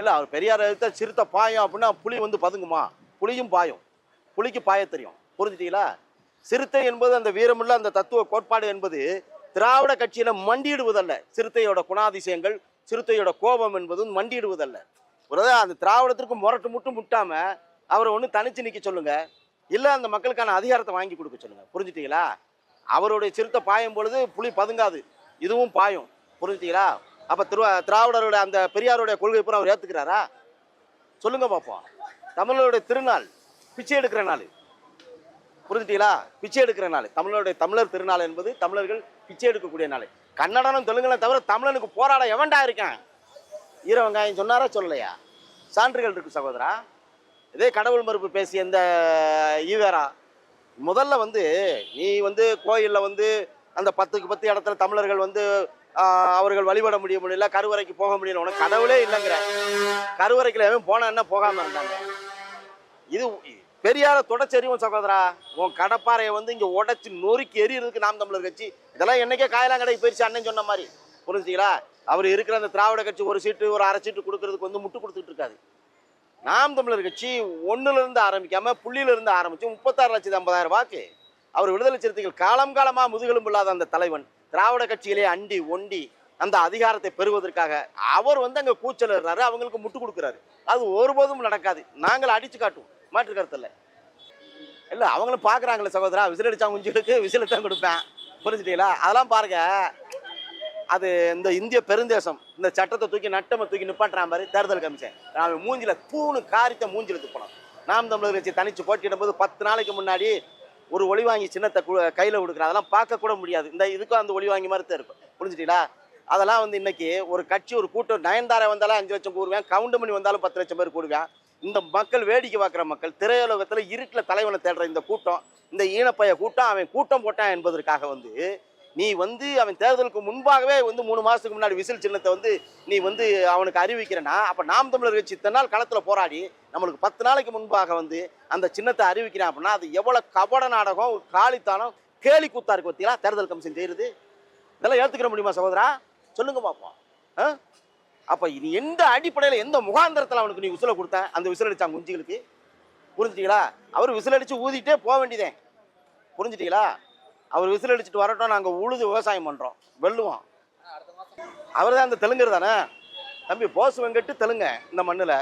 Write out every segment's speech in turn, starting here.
இல்லை அவர் பெரியார் எடுத்த சிறுத்தை பாயம் அப்படின்னா புலி வந்து பதுங்குமா? புலியும் பாயும். புலிக்கு பாய தெரியும். புரிஞ்சுட்டீங்களா? சிறுத்தை என்பது அந்த வீரமுள்ள அந்த தத்துவ கோட்பாடு என்பது திராவிட கட்சியில மண்டியிடுவதல்ல. சிறுத்தையோட குணாதிசயங்கள் சிறுத்தையோட கோபம் என்பதும் மண்டியிடுவதல்ல. ஒரு அந்த திராவிடத்திற்கு முரட்டு முட்டும் முட்டாம அவரை ஒன்று தனிச்சு நிற்க சொல்லுங்க. இல்லை அந்த மக்களுக்கான அதிகாரத்தை வாங்கி கொடுக்க சொல்லுங்க. புரிஞ்சுட்டீங்களா? அவருடைய சிறுத்தை பாயும் பொழுது புலி பதுங்காது. இதுவும் பாயும். புரிஞ்சுட்டீங்களா? அப்போ திரு திராவிடருடைய அந்த பெரியாருடைய கொள்கை பூரா அவர் ஏற்றுக்கிறாரா சொல்லுங்க பார்ப்போம் தமிழருடைய திருநாள் பிச்சை எடுக்கிற நாள். புரிஞ்சுட்டீங்களா? பிச்சை எடுக்கிற நாள். தமிழருடைய தமிழர் திருநாள் என்பது தமிழர்கள் பிச்சை எடுக்கக்கூடிய நாள். கன்னடனும் தெலுங்குலாம் தவிர தமிழனுக்கு போராட எவன்டா இருக்கான்? ஈர வெங்காயம் சொன்னாரா சொல்லலையா? சான்றுகள் இருக்கு சகோதரா. இதே கடவுள் மறுப்பு பேசிய இந்த ஈவேரா. முதல்ல வந்து நீ வந்து கோயிலில் வந்து அந்த பத்துக்கு பத்து இடத்துல தமிழர்கள் வந்து அவர்கள் வழிபட முடிய முடியல கருவறைக்கு போக முடியல. உனக்கு கடவுளே இல்லைங்கிற. கருவறைக்குல எவன் போனா என்ன போகாம இருந்தாங்க? இது பெரியார தொடச்செறிவும் சகோதரா. உன் கடப்பாறையை வந்து இங்க உடைச்சு நொறுக்கி எரியறதுக்கு நாம் தமிழர் கட்சி. இதெல்லாம் என்னைக்கே காயலாங்கடைக்கு போயிடுச்சு அண்ணன் சொன்ன மாதிரி. புரிஞ்சுங்களா அவர் இருக்கிற அந்த திராவிட கட்சி ஒரு சீட்டு ஒரு அரை சீட்டு கொடுக்கறதுக்கு வந்து முட்டு கொடுத்துட்டு இருக்காது நாம் தமிழர் கட்சி ஒண்ணுல இருந்து ஆரம்பிக்காம புள்ளியில இருந்து முப்பத்தாறு லட்சத்து ஐம்பதாயிரம் வாக்கு. அவர் விடுதலை சிறுத்தைகள் காலம் காலமா முதுகெலும்பு இல்லாத அந்த தலைவன். திராவிட கட்சியிலே அண்டி ஒண்டி அந்த அதிகாரத்தை பெறுவதற்காக அவர் வந்து அங்கே கூச்சலிடுறாரு அவங்களுக்கு முட்டு கொடுக்குறாரு. அது ஒருபோதும் நடக்காது. நாங்கள் அடிச்சு காட்டுவோம். மாற்று கருத்தில் இல்லை. அவங்களும் பார்க்குறாங்களே சகோதரா. விசில் அடிச்சா குஞ்சுகளுக்கு விசில் தான் கொடுப்பேன். புரிஞ்சுட்டீங்களா? அதெல்லாம் பாருங்க. அது இந்த இந்திய பெருந்தேசம் இந்த சட்டத்தை தூக்கி நட்டமை தூக்கி நிப்பாட்டுற மாதிரி தேர்தல் கமிஷன் நாம் மூஞ்சில தூணு காரித்த மூஞ்சில துப்பணும் நாம் தமிழர் கட்சி தனிச்சு போட்டியிடும் போது பத்து நாளைக்கு முன்னாடி ஒரு ஒளி வாங்கி சின்னத்தை கையில் கையில கொடுக்குற அதெல்லாம் பார்க்கக்கூட முடியாது. இந்த இதுக்கும் அந்த ஒளிவாங்கி மாதிரி தான் இருக்கும். புரிஞ்சுட்டீங்களா? அதெல்லாம் வந்து இன்னைக்கு ஒரு கட்சி ஒரு கூட்டம் நயன்தாரா வந்தாலும் அஞ்சு லட்சம் கூடுவேன் கவுண்டமணி வந்தாலும் பத்து லட்சம் பேர் கூடுவேன். இந்த மக்கள் வேடிக்கை பார்க்குற மக்கள் திரையுலகத்தில் இருட்டில் தலைவனை தேடுற இந்த கூட்டம் இந்த ஈனப்பைய கூட்டம் அவன் கூட்டம் போட்டான் என்பதற்காக வந்து நீ வந்து அவன் தேர்தலுக்கு முன்பாகவே வந்து மூணு மாதத்துக்கு முன்னாடி விசில் சின்னத்தை வந்து நீ வந்து அவனுக்கு அறிவிக்கிறனா அப்போ நாம் தமிழர் கட்சி இத்தனை நாள் களத்தில் போராடி நம்மளுக்கு பத்து நாளைக்கு முன்பாக வந்து அந்த சின்னத்தை அறிவிக்கிறான் அப்படின்னா அது எவ்வளோ கபட நாடகம் ஒரு காளித்தானம் கேலி கூத்தா இருக்கு பத்தியா தேர்தல் கமிஷன் செய்கிறது இதெல்லாம் ஏற்றுக்கிற முடியுமா சகோதரா? சொல்லுங்க பார்ப்போம் ஆ? அப்போ இனி எந்த அடிப்படையில் எந்த முகாந்திரத்தில் அவனுக்கு நீ விசில கொடுத்த? அந்த விசில் அடித்தான் குஞ்சுகளுக்கு. புரிஞ்சுட்டீங்களா? அவர் விசில் அடித்து ஊதிட்டே போக வேண்டியதே. புரிஞ்சுட்டீங்களா? அவர் விசில் அடிச்சுட்டு வரட்டும் நாங்கள் உழுது விவசாயம் பண்ணுறோம் வெல்லுவோம். அவர் தான் அந்த தெலுங்கர் தானே? தம்பி போஸ் வெங்கட்டு தெலுங்க இந்த மண்ணில்.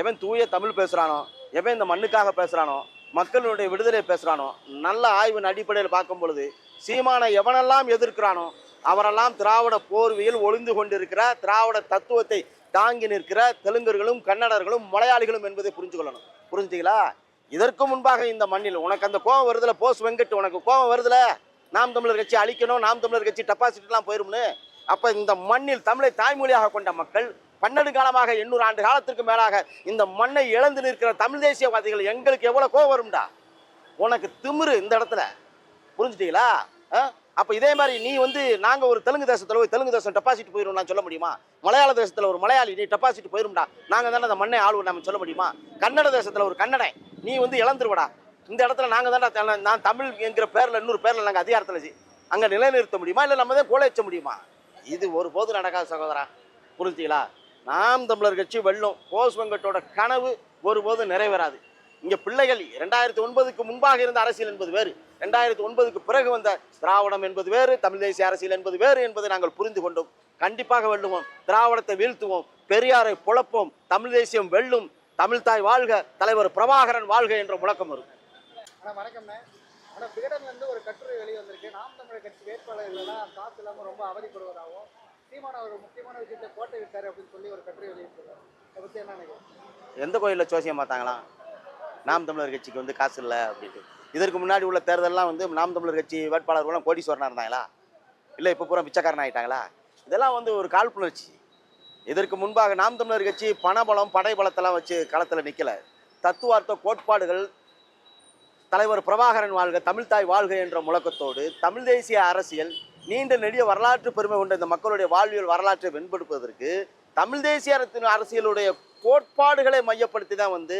எவன் தூய தமிழ் பேசுகிறானோ எவன் இந்த மண்ணுக்காக பேசுகிறானோ மக்களுடைய விடுதலை பேசுகிறானோ நல்ல ஆய்வின் அடிப்படையில் பார்க்கும் பொழுது சீமானை எவனெல்லாம் எதிர்க்கிறானோ அவரெல்லாம் திராவிட போர்வையில் ஒளிந்து கொண்டிருக்கிற திராவிட தத்துவத்தை தாங்கி நிற்கிற தெலுங்கர்களும் கன்னடர்களும் மலையாளிகளும் என்பதை புரிஞ்சு கொள்ளணும். புரிஞ்சுங்களா இதற்கு முன்பாக இந்த மண்ணில் உனக்கு அந்த கோபம் வருதுல போஸ் வெங்கட் உனக்கு கோபம் வருதுல? நாம் தமிழர் கட்சி அழிக்கணும் நாம் தமிழர் கட்சி டெபாசிட்லாம் போயிரும்னு அப்போ இந்த மண்ணில் தமிழை தாய்மொழியாக கொண்ட மக்கள் பன்னெண்டு காலமாக எண்ணூறு ஆண்டு காலத்திற்கு மேலாக இந்த மண்ணை இழந்து நிற்கிற தமிழ் தேசியவாதிகள் எங்களுக்கு எவ்வளோ கோபம் வரும்டா? உனக்கு திமிரு இந்த இடத்துல. புரிஞ்சுட்டீங்களா? ஆ? இதே மாதிரி நீ வந்து நாங்கள் ஒரு தெலுங்கு தேசத்தில் போய் தெலுங்கு தேசம் டெபாசிட் போயிரும் நான் சொல்ல முடியுமா? மலையாள தேசத்தில் ஒரு மலையாளி நீ டெபாசிட் போயிரும்டா. நாங்கள் தானே அந்த மண்ணை ஆளுவோம் நம்ம சொல்ல முடியுமா? கன்னட தேசத்தில் ஒரு கன்னடன் நீ வந்து இழந்துருவடா. இந்த இடத்துல நாங்கள் தான் நான் தமிழ் என்கிற பேர்ல இன்னொரு பேர்ல நாங்கள் அதிகாரத்தில் அங்கே நிலைநிறுத்த முடியுமா? இல்லை நம்ம தான் கோலைச்ச முடியுமா? இது ஒருபோது நடக்காது சகோதரா. புரிஞ்சுங்களா? நாம் தமிழர் கட்சி வெல்லும். போஸ் வெங்கட்டோட கனவு ஒருபோதும் நிறைவேறாது. இங்கே பிள்ளைகள் ரெண்டாயிரத்தி ஒன்பதுக்கு முன்பாக இருந்த அரசியல் என்பது வேறு. ரெண்டாயிரத்தி ஒன்பதுக்கு பிறகு வந்த திராவிடம் என்பது வேறு தமிழ் தேசிய அரசியல் என்பது வேறு என்பதை நாங்கள் புரிந்து கொண்டோம். கண்டிப்பாக வெல்லுவோம். திராவிடத்தை வீழ்த்துவோம். பெரியாரை புழப்போம். தமிழ் தேசியம் வெல்லும். தமிழ்தாய் வாழ்க தலைவர் பிரபாகரன் வாழ்க என்ற முழக்கம் வரும். அண்ணா வணக்கம்ண்ணே ஆனால் விகடன்லேருந்து ஒரு கட்டுரை வெளியே வந்திருக்கு. நாம் தமிழர் கட்சி வேட்பாளர்கள்லாம் காசு இல்லாமல் ரொம்ப அவதிப்படுவதாகவும் சீமான ஒரு முக்கியமான விஷயத்தை கோட்டை விட்டார் அப்படின்னு சொல்லி ஒரு கட்டுரை வெளியிட்டிருக்காரு. அதை பற்றி என்ன நினைக்கிறேன் எந்த கோயிலில் ஜோசியம் பார்த்தாங்களாம் நாம் தமிழர் கட்சிக்கு வந்து காசு இல்லை அப்படின்ட்டு. இதற்கு முன்னாடி உள்ள தேர்தலெலாம் வந்து நாம் தமிழர் கட்சி வேட்பாளர்களும் கோடீஸ்வரனாக இருந்தாங்களா? இல்லை இப்போ பூரா பிச்சைக்காரன் ஆகிட்டாங்களா இதெல்லாம் வந்து ஒரு காழ்ப்புணர்ச்சி. இதற்கு முன்பாக நாம் தமிழர் கட்சி பணபலம் படைபலத்தெல்லாம் வச்சு களத்தில் நிற்கல தத்துவார்த்த கோட்பாடுகள் தலைவர் பிரபாகரன் வாழ்க தமிழ்தாய் வாழ்க என்ற முழக்கத்தோடு தமிழ் தேசிய அரசியல் நீண்ட நெடிய வரலாற்று பெருமை கொண்ட இந்த மக்களுடைய வாழ்வியல் வரலாற்றை வெண்படுத்துவதற்கு தமிழ் தேசிய அரசின் அரசியலுடைய கோட்பாடுகளை மையப்படுத்தி தான் வந்து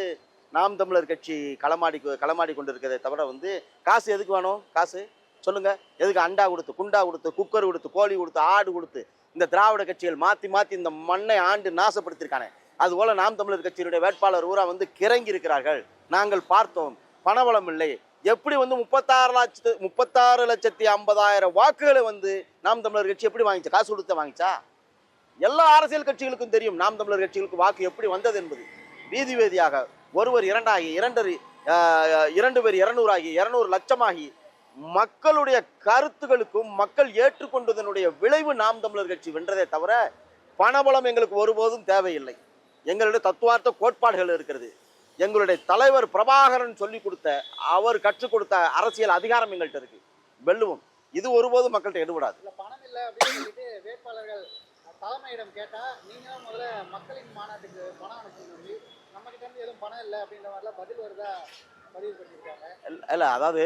நாம் தமிழர் கட்சி களமாடி களமாடி கொண்டிருக்கிறதை தவிர வந்து காசு எதுக்கு வேணும்? காசு? சொல்லுங்கள் எதுக்கு அண்டா கொடுத்து குண்டா கொடுத்து குக்கர் கொடுத்து கோழி கொடுத்து ஆடு கொடுத்து இந்த திராவிட கட்சிகள் மாற்றி மாற்றி இந்த மண்ணை ஆண்டு நாசப்படுத்தியிருக்கானே. அதுபோல் நாம் தமிழர் கட்சியினுடைய வேட்பாளர் ஊரா வந்து கிறங்கி இருக்கிறார்கள் நாங்கள் பார்த்தோம். பணபலம் இல்லை. எப்படி வந்து முப்பத்தாறு லட்சத்து முப்பத்தாறு லட்சத்தி ஐம்பதாயிரம் வாக்குகளை வந்து நாம் தமிழர் கட்சி எப்படி வாங்கிச்சா? காசு கொடுத்து வாங்கிச்சா? எல்லா அரசியல் கட்சிகளுக்கும் தெரியும் நாம் தமிழர் கட்சிகளுக்கு வாக்கு எப்படி வந்தது என்பது. வீதி வேதியாக ஒருவர் இரண்டாகி இரண்டரை இரண்டு பேர் இரநூறாகி இரநூறு லட்சமாகி மக்களுடைய கருத்துகளுக்கும் மக்கள் ஏற்றுக்கொண்டதனுடைய விளைவு நாம் தமிழர் கட்சி வென்றதே தவிர பணபலம் எங்களுக்கு ஒருபோதும் தேவையில்லை. எங்களுடைய தத்துவார்த்த கோட்பாடுகள் இருக்கிறது. எங்களுடைய தலைவர் பிரபாகரன் சொல்லி கொடுத்த அவர் கற்றுக் கொடுத்த அரசியல் அதிகாரம் எங்கள்கிட்ட இருக்கு. வெல்லுவோம். இது ஒருபோதும் மக்கள்கிட்ட எடுபடாது. தலைமையிடம் கேட்டா நீங்க முதல்ல மக்களின் மாநாட்டுக்கு பணம் சொல்லி நம்ம கிட்ட இருந்து எதுவும் பணம் இல்லை அப்படின்ற மாதிரிலாம் பதில் வருதா பதிவு பண்ணியிருக்காங்க இல்ல அதாவது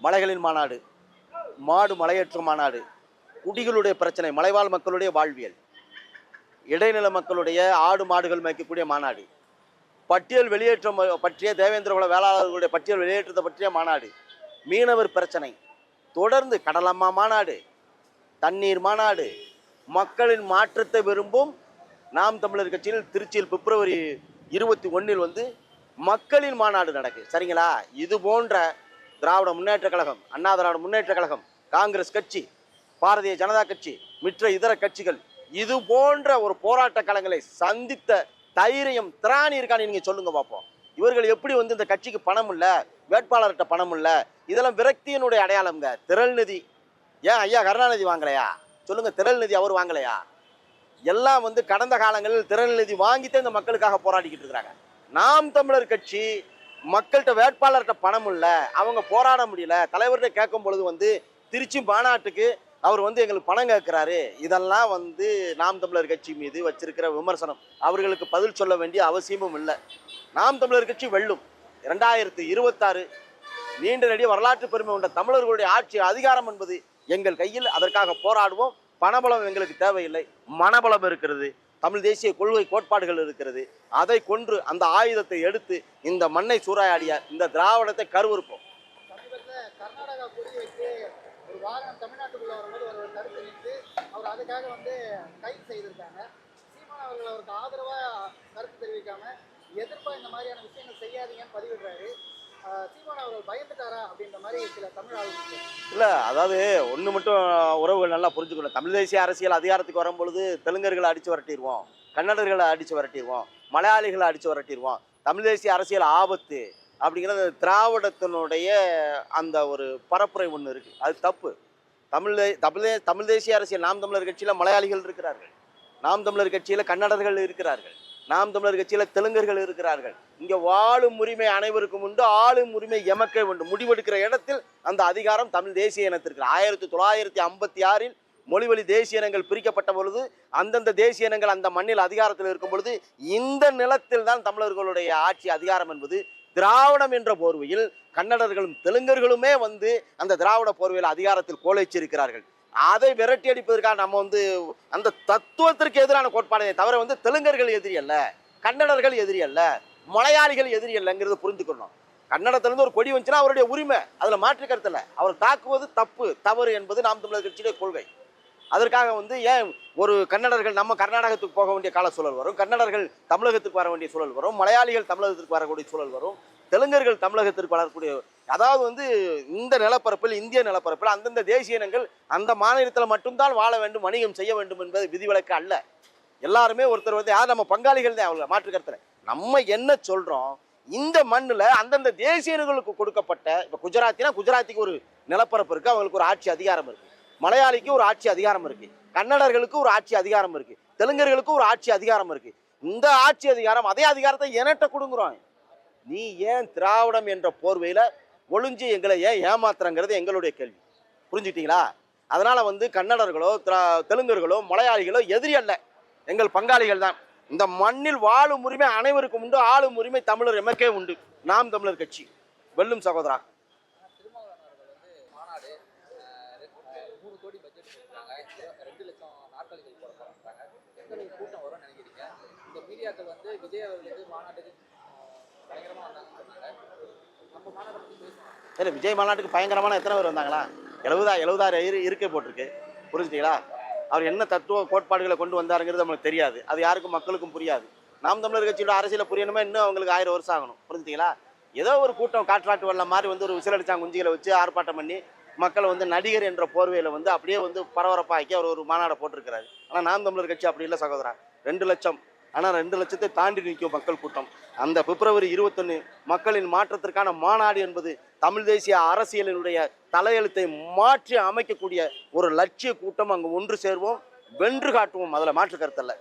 மலைகளின் மாநாடு மாடு மலையேற்ற மாநாடு குடிகளுடைய பிரச்சனை மலைவாழ் மக்களுடைய வாழ்வியல் இடைநில மக்களுடைய ஆடு மாடுகள் மேய்க்கக்கூடிய மாநாடு பட்டியல் வெளியேற்றம் பற்றிய தேவேந்திரகுல வேளாளர்களுடைய பட்டியல் வெளியேற்றத்தை பற்றிய மாநாடு. மீனவர் பிரச்சனை. தொடர்ந்து கடலம்மா மாநாடு. தண்ணீர் மாநாடு. மக்களின் மாற்றத்தை விரும்பும் நாம் தமிழர் கட்சியில் திருச்சியில் பிப்ரவரி இருபத்தி ஒன்றில் வந்து மக்களின் மாநாடு நடக்கு. சரிங்களா? இது போன்ற திராவிட முன்னேற்ற கழகம் அண்ணா திராவிட முன்னேற்ற கழகம் காங்கிரஸ் கட்சி பாரதிய ஜனதா கட்சி மற்ற இதர கட்சிகள் இது போன்ற ஒரு போராட்ட களங்களை சந்தித்த தைரியம் திராணி இருக்கான்னு நீங்கள் சொல்லுங்க பார்ப்போம் இவர்கள் எப்படி வந்து இந்த கட்சிக்கு பணம் இல்லை வேட்பாளர்கிட்ட பணம் இல்லை இதெல்லாம் விரக்தியினுடைய அடையாளம்ங்க. திரள் நிதி. ஏன் ஐயா கருணாநிதி வாங்கலையா? சொல்லுங்கள் திரள் நிதி அவர் வாங்கலையா? எல்லாம் வந்து கடந்த காலங்களில் திரள் நிதி வாங்கித்தான் இந்த மக்களுக்காக போராடிக்கிட்டு இருக்கிறாங்க. நாம் தமிழர் கட்சி மக்கள்கிட்ட வேட்பாளர்கிட்ட பணம் இல்லை அவங்க போராட முடியல. தலைவர்கிட்ட கேட்கும் பொழுது வந்து திருச்சி மாநாட்டுக்கு அவர் வந்து எங்களுக்கு பணம் கேட்குறாரு. இதெல்லாம் வந்து நாம் தமிழர் கட்சி மீது வச்சிருக்கிற விமர்சனம். அவர்களுக்கு பதில் சொல்ல வேண்டிய அவசியமும் இல்லை. நாம் தமிழர் கட்சி வெல்லும். இரண்டாயிரத்தி இருபத்தாறு நீண்ட நெடிய வரலாற்று பெருமை கொண்ட தமிழர்களுடைய ஆட்சி அதிகாரம் என்பது எங்கள் கையில். அதற்காக போராடுவோம். பணபலம் எங்களுக்கு தேவையில்லை. மனபலம் இருக்கிறது. தமிழ் தேசிய கொள்கை கோட்பாடுகள் இருக்கிறது. அதை கொன்று அந்த ஆயுதத்தை எடுத்து இந்த மண்ணை சூறாயாடிய இந்த திராவிடத்தை கருவிருப்போம் வாகனம் தமிழ்நாட்டுக்குள்ள வரும்போது ஒரு தடுத்து நின்று அவர் அதுக்காக வந்து கைது செய்திருக்காங்க. சீமான் அவர்கள் அவருக்கு ஆதரவாக கருத்து தெரிவிக்காம எதிர்ப்பா இந்த மாதிரியான விஷயங்கள் செய்யாதீங்கன்னு பதிவிடுறாரு. பயந்துட்டாரா அப்படின்ற மாதிரி சில தமிழ் இல்லை அதாவது ஒன்று மட்டும் உறவுகள் நல்லா புரிஞ்சுக்கணும். தமிழ் தேசிய அரசியல் அதிகாரத்துக்கு வரும்பொழுது தெலுங்கர்களை அடித்து விரட்டிடுவோம் கன்னடர்களை அடித்து விரட்டிடுவோம் மலையாளிகளை அடித்து விரட்டிடுவோம். தமிழ் தேசிய அரசியல் ஆபத்து. அப்படிங்கிறது திராவிடத்தினுடைய அந்த ஒரு பரப்புரை ஒன்று இருக்குது அது தப்பு. தமிழ் தமிழே தமிழ் தமிழ் தேசிய அரசியல் நாம் தமிழர் கட்சியில் மலையாளிகள் இருக்கிறார்கள். நாம் தமிழர் கட்சியில் கன்னடர்கள் இருக்கிறார்கள். நாம் தமிழர் கட்சியில் தெலுங்கர்கள் இருக்கிறார்கள். இங்கே வாழும் உரிமை அனைவருக்கும் உண்டு ஆளும் உரிமை எமக்கே உண்டு. முடிவெடுக்கிற இடத்தில் அந்த அதிகாரம் தமிழ் தேசிய இனத்திற்கு. ஆயிரத்தி தொள்ளாயிரத்தி ஐம்பத்தி ஆறில் மொழிவழி தேசிய இனங்கள் பிரிக்கப்பட்ட பொழுது அந்தந்த தேசிய இனங்கள் அந்த மண்ணில் அதிகாரத்தில் இருக்கும் பொழுது இந்த நிலத்தில் தான் தமிழர்களுடைய ஆட்சி அதிகாரம் என்பது திராவிடம் என்ற போர்வையில் கன்னடர்களும் தெலுங்கர்களுமே வந்து அந்த திராவிட போர்வையில் அதிகாரத்தில் கோலைச்சிருக்கிறார்கள். அதை விரட்டி அடிப்பதற்காக நம்ம வந்து அந்த தத்துவத்திற்கு எதிரான கோட்பாடை தவிர வந்து தெலுங்கர்கள் எதிரி அல்ல கன்னடர்கள் எதிரி அல்ல மலையாளிகள் எதிரி அல்லங்கிறத புரிந்துக்கணும் கன்னடத்திலிருந்து ஒரு கொடி வந்துச்சுன்னா அவருடைய உரிமை அதில் மாற்று கருத்தில் அவர் தாக்குவது தப்பு தவறு என்பது நாம் தமிழர் கட்சியுடைய கொள்கை. அதற்காக வந்து ஏன் ஒரு கன்னடர்கள் நம்ம கர்நாடகத்துக்கு போக வேண்டிய கால சூழல் வரும் கன்னடர்கள் தமிழகத்துக்கு வர வேண்டிய சூழல் வரும் மலையாளிகள் தமிழகத்திற்கு வரக்கூடிய சூழல் வரும் தெலுங்கர்கள் தமிழகத்திற்கு வரக்கூடிய அதாவது வந்து இந்த நிலப்பரப்பில் இந்திய நிலப்பரப்பில் அந்தந்த தேசிய இனங்கள் அந்த மாநிலத்தில் மட்டும்தான் வாழ வேண்டும் வணிகம் செய்ய வேண்டும் என்பது விதிவிலக்கு அல்ல. எல்லாருமே ஒருத்தர் வந்து யார் நம்ம பங்காளிகள் தான் அவங்க மாற்று கருத்துல. நம்ம என்ன சொல்கிறோம் இந்த மண்ணில் அந்தந்த தேசிய இனங்களுக்கு கொடுக்கப்பட்ட இப்போ குஜராத்தினா குஜராத்திக்கு ஒரு நிலப்பரப்பு இருக்குது அவங்களுக்கு ஒரு ஆட்சி அதிகாரம் இருக்குது மலையாளிக்கு ஒரு ஆட்சி அதிகாரம் இருக்கு. கன்னடர்களுக்கு ஒரு ஆட்சி அதிகாரம் இருக்கு. தெலுங்கர்களுக்கு ஒரு ஆட்சி அதிகாரம் இருக்கு. இந்த ஆட்சி அதிகாரம் அதே அதிகாரத்தை என்கிட்ட கொடுங்குறோம். நீ ஏன் திராவிடம் என்ற போர்வையில் ஒளிஞ்சு எங்களை ஏன் ஏமாத்துறங்கிறது எங்களுடைய கேள்வி. புரிஞ்சுக்கிட்டீங்களா? அதனால் வந்து கன்னடர்களோ திரா- தெலுங்கர்களோ மலையாளிகளோ எதிரி அல்ல. எங்கள் பங்காளிகள் தான். இந்த மண்ணில் வாழும் உரிமை அனைவருக்கும் உண்டு. ஆளும் உரிமை தமிழர் எமக்கே உண்டு நாம் தமிழர் கட்சி. வெல்லும் சகோதரா திருமாவளவன் அவர்கள் வந்து மாநாடு அஹ், ரெண்டு- அஹ், மூணு கோடி பட்ஜெட் கொடுத்துருக்காங்க ரெண்டு லட்சம் நாற்காலிகள் போட மக்கள் கூட்டம் வரும்னு நினைக்கிறீங்க? இந்த மீடியாக்கள் வந்து விஜய் அவர்களுக்கு மாநாட்டுக்கு பயங்கரமாக வந்தாங்க நம்ம மாநாட்டை பற்றி பேசணும் இல்லை விஜய் மாநாட்டுக்கு பயங்கரமான எத்தனை பேர் வந்தாங்களா? எழுபதா எழுபதாயிரம் இரு இருக்கை போட்டிருக்கு. புரிஞ்சுட்டீங்களா? அவர் என்ன தத்துவ கோட்பாடுகளை கொண்டு வந்தாருங்கிறது நம்மளுக்கு தெரியாது. அது யாருக்கும் மக்களுக்கும் புரியாது. நாம் தமிழர் கட்சியோட அரசியலை புரியணுமே? இன்னும் அவங்களுக்கு ஆயிரம் வருஷம் ஆகணும். புரிஞ்சுட்டீங்களா? ஏதோ ஒரு கூட்டம் காற்றாட்டு வெள்ளம் மாதிரி வந்து ஒரு விசிலடிச்சாங்க குஞ்சிகளை வச்சு ஆர்ப்பாட்டம் பண்ணி மக்களை வந்து நடிகர் என்ற போர்வையில் வந்து அப்படியே வந்து பரபரப்பாக்கி அவர் ஒரு மாநாடை போட்டிருக்கிறாரு. ஆனால் நாம் தமிழர் கட்சி அப்படி இல்லை சகோதரா. ரெண்டு லட்சம். ஆனால் ரெண்டு லட்சத்தை தாண்டி நிற்கும் மக்கள் கூட்டம். அந்த பிப்ரவரி இருபத்தொன்று மக்களின் மாற்றத்திற்கான மாநாடு என்பது தமிழ் தேசிய அரசியலினுடைய தலையெழுத்தை மாற்றி அமைக்கக்கூடிய ஒரு லட்சிய கூட்டம் அங்கு ஒன்று சேர்வோம். வென்று காட்டுவோம். அதில் மாற்று கருத்தல்ல